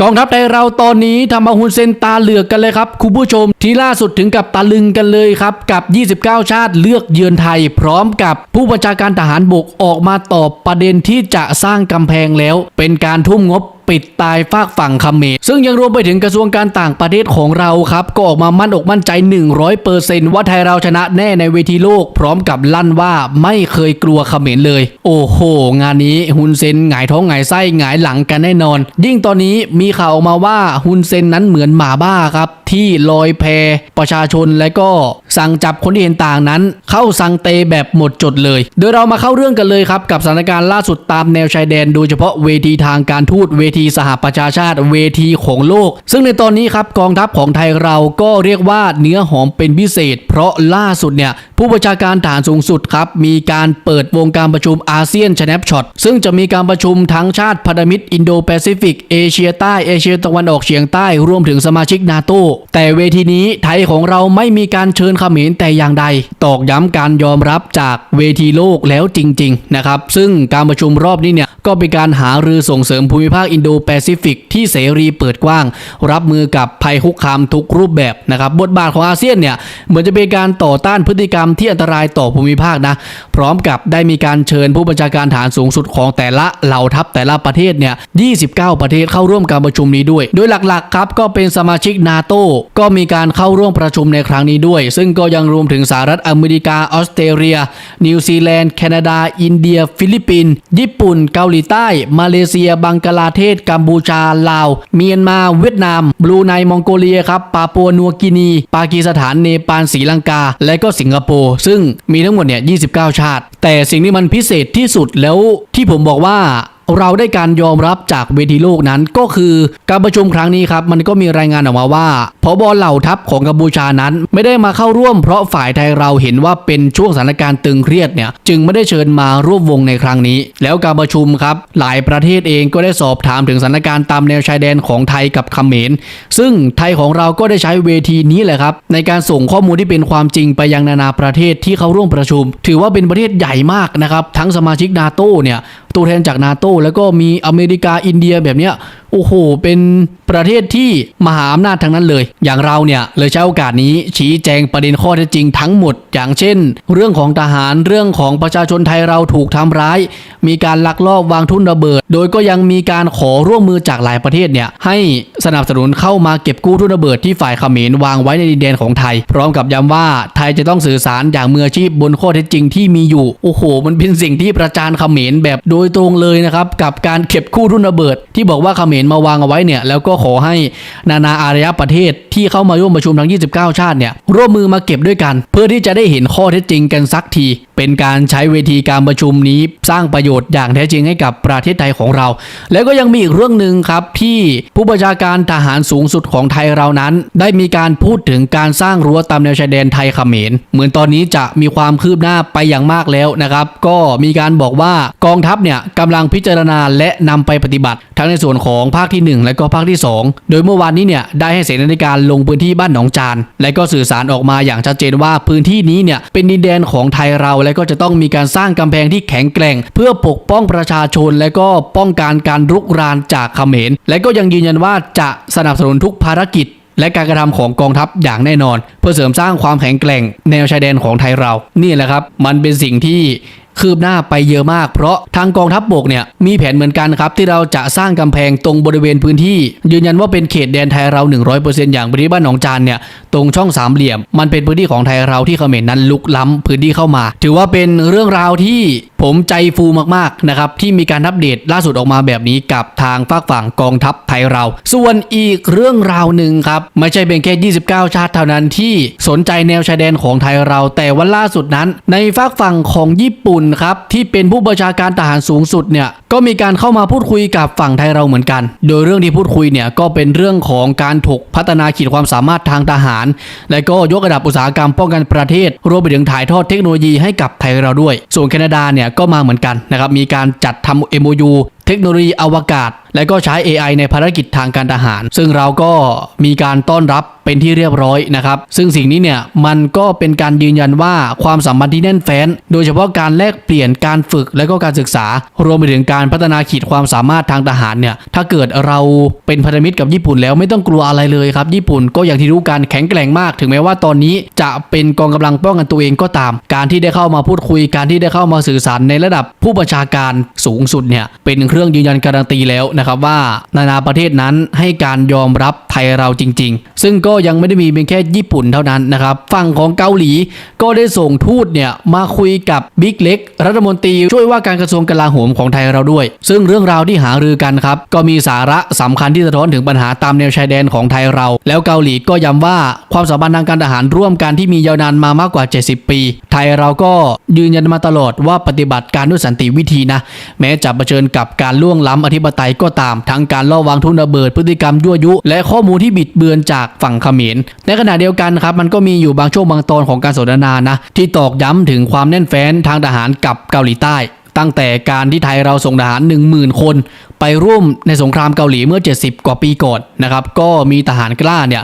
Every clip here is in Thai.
กองทัพไทยเราตอนนี้ทำเอาฮุนเซนตาเหลือกกันเลยครับคุณผู้ชมที่ล่าสุดถึงกับตะลึงกันเลยครับ กับ 29 ชาติเลือกเยือนไทย พร้อมกับผู้บัญชาการทหารบกออกมาตอบประเด็นที่จะสร้างกำแพงแล้ว เป็นการทุ่มงบ ปิดตายฝากฝั่งเขมรซึ่งยังรวมไปถึงกระทรวงการต่างประเทศของเราครับ ก็ออกมามั่นอกมั่นใจ 100%ว่าไทยเราชนะแน่ในเวทีโลก พร้อมกับลั่นว่าไม่เคยกลัวเขมรเลย โอ้โห งานนี้ฮุนเซนหงายท้องหงายไส้หงายหลังกันแน่นอน ยิ่งตอนนี้มีข่าวออกมาว่าฮุนเซนนั้นเหมือนหมาบ้าครับที่ลอยแพประชาชนและก็สั่งจับคนที่เห็นต่างนั้น เข้าสังเตแบบหมดจดเลย โดยเรามาเข้าเรื่องกันเลยครับ กับสถานการณ์ล่าสุดตามแนวชายแดน โดยเฉพาะเวทีทางการทูตเวทีสหประชาชาติเวทีของโลก ซึ่งในตอนนี้ครับกองทัพของไทยเราก็เรียกว่าเนื้อหอมเป็นพิเศษ เพราะล่าสุดเนี่ยผู้บัญชาการฐานสูงสุดครับมีการเปิดวงการประชุมอาเซียนชแนปช็อตซึ่งจะมีการประชุมทั้งชาติพันธมิตรอินโดแปซิฟิกเอเชียใต้เอเชียตะวันออกเฉียงใต้รวมถึงสมาชิกนาโตแต่เวทีนี้ไทยของเราไม่มีการเชิญเขมรแต่อย่างใด ตอกย้ำการยอมรับจากเวทีโลกแล้วจริงๆนะครับซึ่งการประชุมรอบนี้เนี่ยก็เป็นการหารือส่งเสริมภูมิภาคอินโดแปซิฟิกที่เสรีเปิดกว้าง รับมือกับภัยคุกคามทุกรูปแบบนะครับบทบาทของอาเซียนเนี่ยเหมือนจะเป็นการต่อต้านพฤติกรรมที่อันตรายต่อภูมิภาคนะพร้อมกับได้มีการเชิญผู้บัญชาการฐานสูงสุดของแต่ละเหล่าทัพแต่ละประเทศเนี่ย29 ประเทศเข้าร่วมการประชุมนี้ด้วย โดยหลักๆครับก็เป็นสมาชิกนาโตก็มีการเข้าร่วมประชุมในครั้งนี้ด้วย ซึ่งก็ยังรวมถึงสหรัฐอเมริกาออสเตรเลีย นิวซีแลนด์ แคนาดา อินเดีย ฟิลิปปินส์ญี่ปุ่น เกาหลีใต้ มาเลเซีย บังกลาเทศ กัมพูชา ลาว เมียนมา เวียดนาม บรูไน มองโกเลียครับ ปาปัวนัวกินี ปากีสถาน เนปาล ศรีลังกา และก็สิงคโปร์ ซึ่งมีทั้งหมดเนี่ย 29 ชาติ แต่สิ่งที่มันพิเศษที่สุดแล้วที่ผมบอกว่า เราได้การยอมรับจากเวทีโลกนั้นก็คือการประชุมครั้งนี้ครับมันก็มีรายงานออกมาว่าพบเหล่าทัพของกัมพูชานั้น ไม่ได้มาเข้าร่วมเพราะฝ่ายไทยเราเห็นว่าเป็นช่วงสถานการณ์ตึงเครียดเนี่ยจึงไม่ได้เชิญมาร่วมวงในครั้งนี้ แล้วการประชุมครับ หลายประเทศเองก็ได้สอบถามถึงสถานการณ์ตามแนวชายแดนของไทยกับเขมร ซึ่งไทยของเราก็ได้ใช้เวทีนี้แหละครับในการส่งข้อมูลที่เป็นความจริงไปยังนานาประเทศที่เข้าร่วมประชุม ถือว่าเป็นประเทศใหญ่มากนะครับทั้งสมาชิกนาโตเนี่ย ตัวแทนจากนาโตแล้วก็มีอเมริกาอินเดียแบบเนี้ยโอ้โห เป็นประเทศที่มหาอำนาจทั้งนั้นเลย อย่างเราเนี่ยเลยใช้โอกาสนี้ชี้แจงประเด็นข้อเท็จจริงทั้งหมด อย่างเช่น เรื่องของทหารเรื่องของประชาชนไทยเราถูกทำร้าย มีการลักลอบวางทุ่นระเบิด โดยก็ยังมีการขอร่วมมือจากหลายประเทศเนี่ยให้สนับสนุนเข้ามาเก็บกู้ทุ่นระเบิดที่ฝ่ายเขมรวางไว้ในดินแดนของไทย พร้อมกับย้ำว่าไทยจะต้องสื่อสารอย่างมืออาชีพบนข้อเท็จจริงที่มีอยู่โอ้โห มันเป็นสิ่งที่ประจานเขมรแบบโดยตรงเลยนะครับกับการเก็บกู้ทุ่นระเบิด ที่บอกว่าเขมรมาวางเอาไว้เนี่ยแล้วก็ขอให้นานาอารยประเทศที่เข้ามาร่วมประชุมทั้ง 29 ชาติเนี่ยร่วมมือมาเก็บด้วยกัน เพื่อที่จะได้เห็นข้อเท็จจริงกันสักที เป็นการใช้เวทีการประชุมนี้สร้างประโยชน์อย่างแท้จริงให้กับประเทศไทยของเรา แล้วก็ยังมีอีกเรื่องหนึ่งครับที่ผู้บัญชาการทหารสูงสุดของไทยเรานั้น ได้มีการพูดถึงการสร้างรั้วตามแนวชายแดนไทยเขมร เหมือนตอนนี้จะมีความคืบหน้าไปอย่างมากแล้วนะครับ ก็มีการบอกว่ากองทัพเนี่ยกำลังพิจารณาและนำไปปฏิบัติ ทั้งในส่วนของภาคที่ 1 และก็ภาคที่ 2 โดยเมื่อวานนี้เนี่ยได้ให้เสนาธิการลงพื้นที่บ้านหนองจาน และก็สื่อสารออกมาอย่างชัดเจนว่าพื้นที่นี้เนี่ยเป็นดินแดนของไทยเราและก็จะต้องมีการสร้างกำแพงที่แข็งแกร่ง เพื่อปกป้องประชาชน และก็ป้องกันการรุกรานจากเขมร และก็ยังยืนยันว่าจะสนับสนุนทุกภารกิจและการกระทำของกองทัพอย่างแน่นอน เพื่อเสริมสร้างความแข็งแกร่ง แนวชายแดนของไทยเรา นี่แหละครับ มันเป็นสิ่งที่ คืบหน้าไปเยอะมาก เพราะทางกองทัพบบกเนี่ยมีแผนเหมือนกันครับที่เราจะสร้างกำแพงตรงบริเวณพื้นที่ ยืนยันว่าเป็นเขตแดนไทยเรา 100%อย่างพื้นที่บ้านหนองจานเนี่ยตรงช่องสามเหลี่ยม มันเป็นพื้นที่ของไทยเราที่เขมรนั้นลุกล้ำพื้นที่เข้ามา ถือว่าเป็นเรื่องราวที่ผมใจฟูมากๆนะครับที่มีการอัปเดตล่าสุดออกมาแบบนี้กับทางฝากฝั่งกองทัพไทยเรา ส่วนอีกเรื่องราวหนึ่งครับ ไม่ใช่เป็นแค่ 29 ชาติเท่านั้นที่สนใจแนวชายแดนของไทยเรา แต่ว่าล่าสุดนั้น ในฝากฝั่งของญี่ปุ่นครับที่เป็นผู้บัญชาการทหารสูงสุดเนี่ยก็มีการเข้ามาพูดคุยกับฝั่งไทยเราเหมือนกัน โดยเรื่องที่พูดคุยเนี่ยก็เป็นเรื่องของการถกพัฒนาขีดความสามารถทางทหาร และก็ยกระดับอุตสาหกรรมป้องกันประเทศ รวมไปถึงถ่ายทอดเทคโนโลยีให้กับไทยเราด้วย ส่วนแคนาดาเนี่ยก็มาเหมือนกันนะครับมีการจัดทำ MOU เทคโนโลยีอวกาศ และก็ใช้ AI ในภารกิจทางการทหาร ซึ่งเราก็มีการต้อนรับเป็นที่เรียบร้อยนะครับ ซึ่งสิ่งนี้เนี่ยมันก็เป็นการยืนยันว่าความสัมพันธ์ที่แน่นแฟ้น โดยเฉพาะการแลกเปลี่ยนการฝึกและก็การศึกษา รวมไปถึงการพัฒนาขีดความสามารถทางทหารเนี่ย ถ้าเกิดเราเป็นพันธมิตรกับญี่ปุ่นแล้วไม่ต้องกลัวอะไรเลยครับ ญี่ปุ่นก็อย่างที่รู้กันแข็งแกร่งมาก ถึงแม้ว่าตอนนี้จะเป็นกองกำลังป้องกันตัวเองก็ตาม การที่ได้เข้ามาพูดคุย การที่ได้เข้ามาสื่อสารในระดับผู้บัญชาการสูงสุดเนี่ยเป็นเครื่องยืนยันการันตีแล้วนะครับว่านานาประเทศนั้นให้การยอมรับไทยเราจริง ๆ ซึ่งก็ยังไม่ได้มีเพียงแค่ญี่ปุ่นเท่านั้นนะครับฝั่งของเกาหลีก็ได้ส่งทูตเนี่ยมาคุยกับบิ๊กเล็ก รัฐมนตรีช่วยว่าการกระทรวงกลาโหมของไทยเราด้วย ซึ่งเรื่องราวที่หารือกันครับก็มีสาระสำคัญที่สะท้อนถึงปัญหาตามแนวชายแดนของไทยเรา แล้วเกาหลีก็ย้ำว่าความสัมพันธ์ทางการทหารร่วมกันที่มียาวนานมามากกว่า 70 ปี ไทยเราก็ยืนยันมาตลอดว่าปฏิบัติการด้วยสันติวิธีนะ แม้จะเผชิญกับการการล่วงล้ำอธิปไตยก็ตาม ทั้งการล่อวางทุนระเบิดพฤติกรรมยั่วยุ และข้อมูลที่บิดเบือนจากฝั่งเขมร ในขณะเดียวกันครับมันก็มีอยู่บางช่วงบางตอนของการสนทนานะที่ตอกย้ำถึงความแน่นแฟ้นทางทหารกับเกาหลีใต้ ตั้งแต่การที่ไทยเราส่งทหาร 10,000 คน ไปร่วมในสงครามเกาหลีเมื่อ 70 กว่าปีก่อนนะครับก็มีทหารกล้าเนี่ย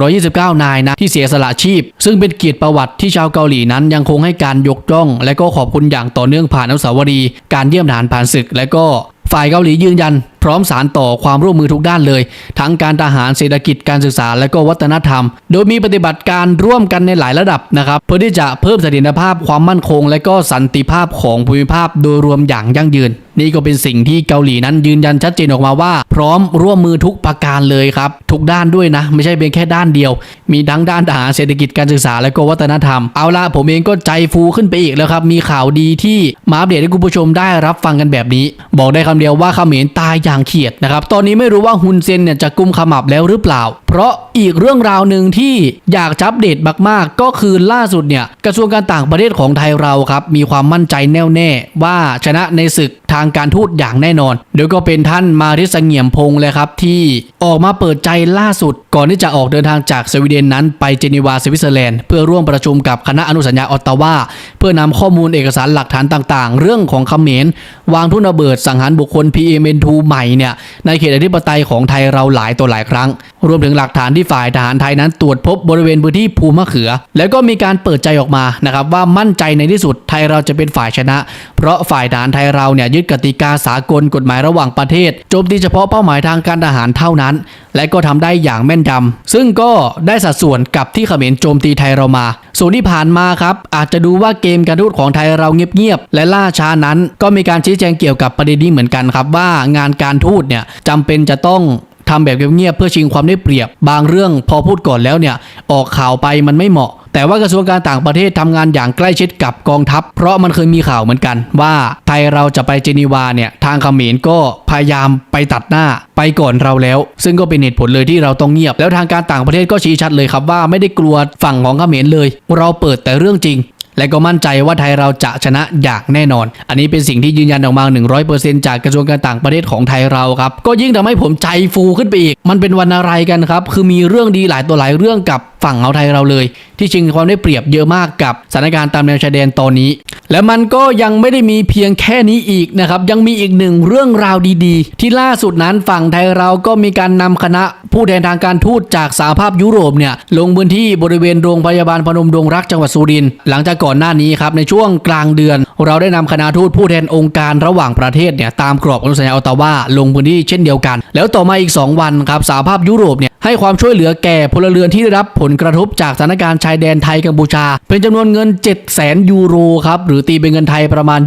129 นายนะที่เสียสละชีพ ซึ่งเป็นเกียรติประวัติที่ชาวเกาหลีนั้นยังคงให้การยกย่อง และก็ขอบคุณอย่างต่อเนื่องผ่านอนุสาวรีย์การเยี่ยมทหารผ่านศึก และก็ฝ่ายเกาหลียืนยันพร้อมสารต่อความร่วมมือทุกด้านเลย ทั้งการทหารเศรษฐกิจการศึกษาและก็วัฒนธรรม โดยมีปฏิบัติการร่วมกันในหลายระดับนะครับเพื่อที่จะเพิ่มเสถียรภาพความมั่นคง และก็สันติภาพของภูมิภาคโดยรวมอย่างยั่งยืน นี่ก็เป็นสิ่งที่เกาหลีนั้นยืนยันชัดเจนออกมาว่า พร้อมร่วมมือทุกประการเลยครับทุกด้านด้วยนะ ไม่ใช่เพียงแค่ด้านเดียว มีทั้งด้านทหารเศรษฐกิจการศึกษาและก็วัฒนธรรมเอาละผมเองก็ใจฟูขึ้นไปอีกแล้วครับมีข่าวดีที่มาอัปเดตให้คุณผู้ชมได้รับฟังกันแบบนี้ บอกได้คำเดียวว่าเขมรตายางเขียดนะครับตอนนี้ไม่รู้ว่าฮุนเซนเนี่ยจะกุมขมับแล้วหรือเปล่า เพราะอีกเรื่องราวหนึ่งที่อยากจับเดตมากๆ ก็คือล่าสุดเนี่ยกระทรวงการต่างประเทศของไทยเราครับมีความมั่นใจแน่วแน่ว่าชนะในศึก ทางการทูตอย่างแน่นอนโดยก็เป็นท่านมาริสเงียมพงษ์เลยครับที่ออกมาเปิดใจล่าสุด ก่อนที่จะออกเดินทางจากสวีเดนนั้นไปเจนีวาสวิตเซอร์แลนด์เพื่อร่วมประชุมกับคณะอนุสัญญาออตตาวาเพื่อนำข้อมูลเอกสารหลักฐานต่างๆ เรื่องของเขมรวางทุนระเบิดสังหารบุคคล PMN2 ใหม่เนี่ยในเขตอธิปไตยของไทยเราหลายตัวหลายครั้ง รวมถึงหลักฐานที่ฝ่ายทหารไทยนั้นตรวจพบบริเวณพื้นที่ภูมะเขือ แล้วก็มีการเปิดใจออกมานะครับว่ามั่นใจในที่สุดไทยเราจะเป็นฝ่ายชนะ เพราะฝ่ายทหารไทยเราเนี่ยยึดกติกาสากลกฎหมายระหว่างประเทศโจมตีเฉพาะเป้าหมายทางการทหารเท่านั้น และก็ทำได้อย่างแม่นยำซึ่งก็ได้สัดส่วนกับที่เขมรโจมตีไทยเรามา ส่วนที่ผ่านมาครับอาจจะดูว่าเกมการทูตของไทยเราเงียบๆและล่าช้านั้น ก็มีการชี้แจงเกี่ยวกับประเด็นนี้เหมือนกันครับว่างานการทูตเนี่ยจำเป็นจะต้อง ทำแบบเงียบๆเพื่อชิงความได้เปรียบ บางเรื่องพอพูดก่อนแล้วเนี่ยออกข่าวไปมันไม่เหมาะ แต่ว่ากระทรวงการต่างประเทศทำงานอย่างใกล้ชิดกับกองทัพ เพราะมันเคยมีข่าวเหมือนกัน ว่าไทยเราจะไปเจนีวาเนี่ยทางเขมรก็พยายามไปตัดหน้าไปก่อนเราแล้ว ซึ่งก็เป็นเหตุผลเลยที่เราต้องเงียบ แล้วทางการต่างประเทศก็ชี้ชัดเลยครับว่าไม่ได้กลัวฝั่งของเขมรเลย เราเปิดแต่เรื่องจริง และก็มั่นใจว่าไทยเราจะชนะอย่างแน่นอน อันนี้เป็นสิ่งที่ยืนยันออกมา 100%จากกระทรวงการต่างประเทศของไทยเราครับก็ยิ่งทำให้ผมใจฟูขึ้นไปอีก มันเป็นวันอะไรกันครับคือมีเรื่องดีหลายตัวหลายเรื่องกับ ฝั่งเอาไทยเราเลย ที่ชิงความได้เปรียบเยอะมากกับสถานการณ์ตามแนวชายแดนตอนนี้ และมันก็ยังไม่ได้มีเพียงแค่นี้อีกนะครับยังมีอีกหนึ่งเรื่องราวดีๆ ที่ล่าสุดนั้นฝั่งไทยเราก็มีการนำคณะผู้แทนทางการทูตจากสหภาพยุโรปเนี่ยลงพื้นที่บริเวณโรงพยาบาลพนมดงรักจังหวัดสุรินทร์หลังจากก่อนหน้านี้ครับในช่วงกลางเดือน เราได้นำคณะทูตผู้แทนองค์การระหว่างประเทศเนี่ยตามกรอบอนุสัญญาออตตาวาลงพื้นที่เช่นเดียวกัน แล้วต่อมาอีก 2 วันครับสหภาพยุโรปเนี่ย ให้ความช่วยเหลือแก่พลเรือนที่ได้รับผลกระทบจากสถานการณ์ชายแดนไทยกัมพูชา เป็นจำนวนเงิน 7 0 0 0 0 0ยูโรครับหรือตีเป็นเงินไทยประมาณ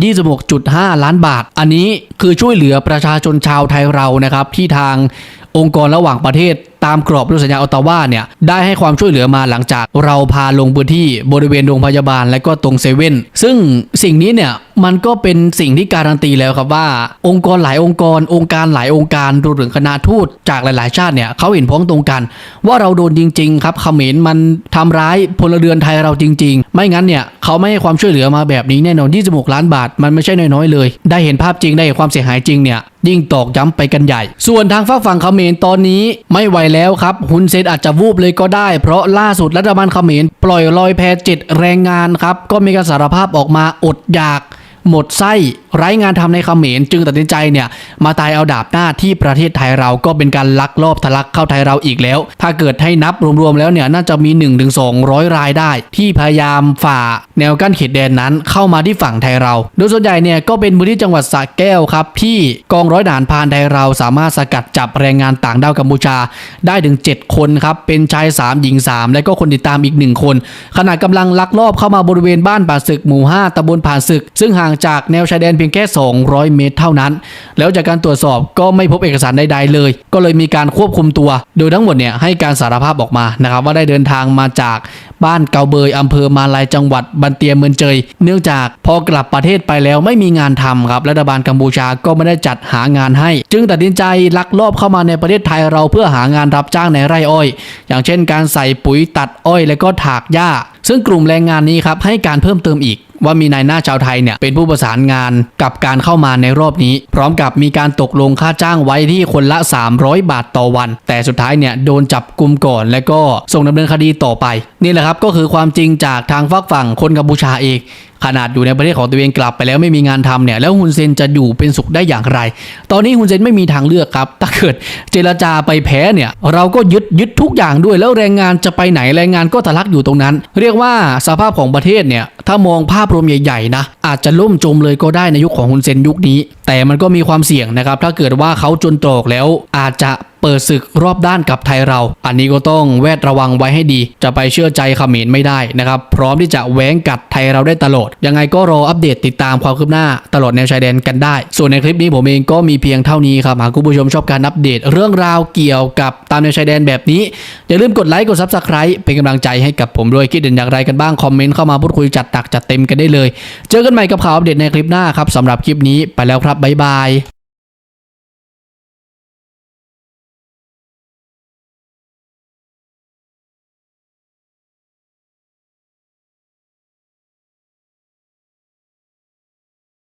26.5 ล้านบาท อันนี้คือช่วยเหลือประชาชนชาวไทยเรานะครับที่ทางองค์กรระหว่างประเทศ ตามกรอบอนุสัญญาออตตาวาเนี่ยได้ให้ความช่วยเหลือมาหลังจากเราพาลงพื้นที่บริเวณโรงพยาบาลและก็ตรงเซเว่นซึ่งสิ่งนี้เนี่ยมันก็เป็นสิ่งที่การันตีแล้วครับว่า องค์กรหลายองค์กร องค์การหลายองค์การรวมถึงคณะทูตจากหลาย ๆ ชาติเนี่ยเขาเห็นพ้องตรงกัน ว่าเราโดนจริง ๆ ครับเขมรมันทำร้ายพลเรือนไทยเราจริง ๆ ไม่งั้นเนี่ยเขาไม่ให้ความช่วยเหลือมาแบบนี้แน่นอน 26 ล้านบาท มันไม่ใช่น้อย ๆ เลย ได้เห็นภาพจริงได้เห็นความเสียหายจริงเนี่ยยิ่งตอกย้ำไปกันใหญ่ ส่วนทางฝั่งฝั่งเขมรตอนนี้ไม่ไหวแล้วครับฮุนเซนอาจจะวูบเลยก็ได้ เพราะล่าสุดรัฐบาลเขมรปล่อยลอยแพเจ็ดแรงงานครับก็มีการสารภาพออกมาอดอยาก หมดไส้ไร้งานทำในเขมรจึงตัดสินใจเนี่ยมาตายเอาดาบหน้าที่ประเทศไทยเราก็เป็นการลักลอบทะลักเข้าไทยเราอีกแล้ว ถ้าเกิดให้นับรวมๆแล้วเนี่ยน่าจะมี 1-200 รายได้ ที่พยายามฝ่าแนวกั้นเขตแดนนั้นเข้ามาที่ฝั่งไทยเรา โดยส่วนใหญ่เนี่ยก็เป็นพื้นที่จังหวัดสระแก้วครับที่กองร้อยทหารพานไทยเราสามารถสกัดจับแรงงานต่างด้าวกัมพูชาได้ถึง 7 คนครับเป็นชาย 3 หญิง 3 และก็คนติดตามอีก 1 คนขณะกำลังลักลอบเข้ามาบริเวณบ้านป่าศึกหมู่ 5ตำบลผ่านศึก ซึ่งห่างจากแนวชายแดนเพียงแค่ 200 เมตรเท่านั้น แล้วจากการตรวจสอบก็ไม่พบเอกสารใดๆเลย ก็เลยมีการควบคุมตัว โดยทั้งหมดเนี่ยให้การสารภาพออกมานะครับว่าได้เดินทางมาจากบ้านเกาเบยอำเภอมาลายจังหวัดบันเตียเมืองเจย เนื่องจากพอกลับประเทศไปแล้วไม่มีงานทำครับรัฐบาลกัมพูชาก็ไม่ได้จัดหางานให้ จึงตัดสินใจลักลอบเข้ามาในประเทศไทยเราเพื่อหางานรับจ้างในไร่อ้อย อย่างเช่น การใส่ปุ๋ยตัดอ้อย และก็ถากหญ้า ซึ่งกลุ่มแรงงานนี้ครับให้การเพิ่มเติมอีก ว่ามีนายหน้าชาวไทยเนี่ยเป็นผู้ประสานงานกับการเข้ามาในรอบนี้ พร้อมกับมีการตกลงค่าจ้างไว้ที่คนละ 300 บาทต่อวัน แต่สุดท้ายเนี่ยโดนจับกลุ่มก่อนและก็ส่งดำเนินคดีต่อไป นี่แหละครับก็คือความจริงจากทางฝักฝั่งคนกัมพูชาเอง ขนาดอยู่ในประเทศของตัวเองกลับไปแล้วไม่มีงานทำเนี่ยแล้วฮุนเซนจะอยู่เป็นสุขได้อย่างไร ตอนนี้ฮุนเซนไม่มีทางเลือกครับ ถ้าเกิดเจรจาไปแพ้เนี่ยเราก็ยึดยึดทุกอย่างด้วย แล้วแรงงานจะไปไหนแรงงานก็ทะลักอยู่ตรงนั้น เรียกว่าสภาพของประเทศเนี่ยถ้ามองภาพรวมใหญ่ๆนะอาจจะล่มจมเลยก็ได้ในยุคของฮุนเซนยุคนี้แต่มันก็มีความเสี่ยงนะครับ ถ้าเกิดว่าเขาจนตรอกแล้วอาจจะเปิดศึกรอบด้านกับไทยเรา อันนี้ก็ต้องแวดระวังไว้ให้ดี จะไปเชื่อใจเขมรไม่ได้นะครับ พร้อมที่จะแหวงกัดไทยเราได้ตลอด ยังไงก็รออัปเดตติดตามความคืบหน้าตลอดแนวชายแดนกันได้ ส่วนในคลิปนี้ผมเองก็มีเพียงเท่านี้ครับ หากคุณผู้ชมชอบการอัปเดตเรื่องราวเกี่ยวกับตามแนวชายแดนแบบนี้ อย่าลืมกดไลค์กดซับสไคร b ์เป็นกำลังใจให้กับผมด้วยคิดเห็นอย่างไรกันบ้างคอมเมนต์เข้ามาพูดคุยจัดตักจัดเต็มกันได้เลย เจอกันใหม่กับข่าวอัปเดตในคลิปหน้าครับสำหรับคลิปนี้ไปแล้วครับบ๊ายบาย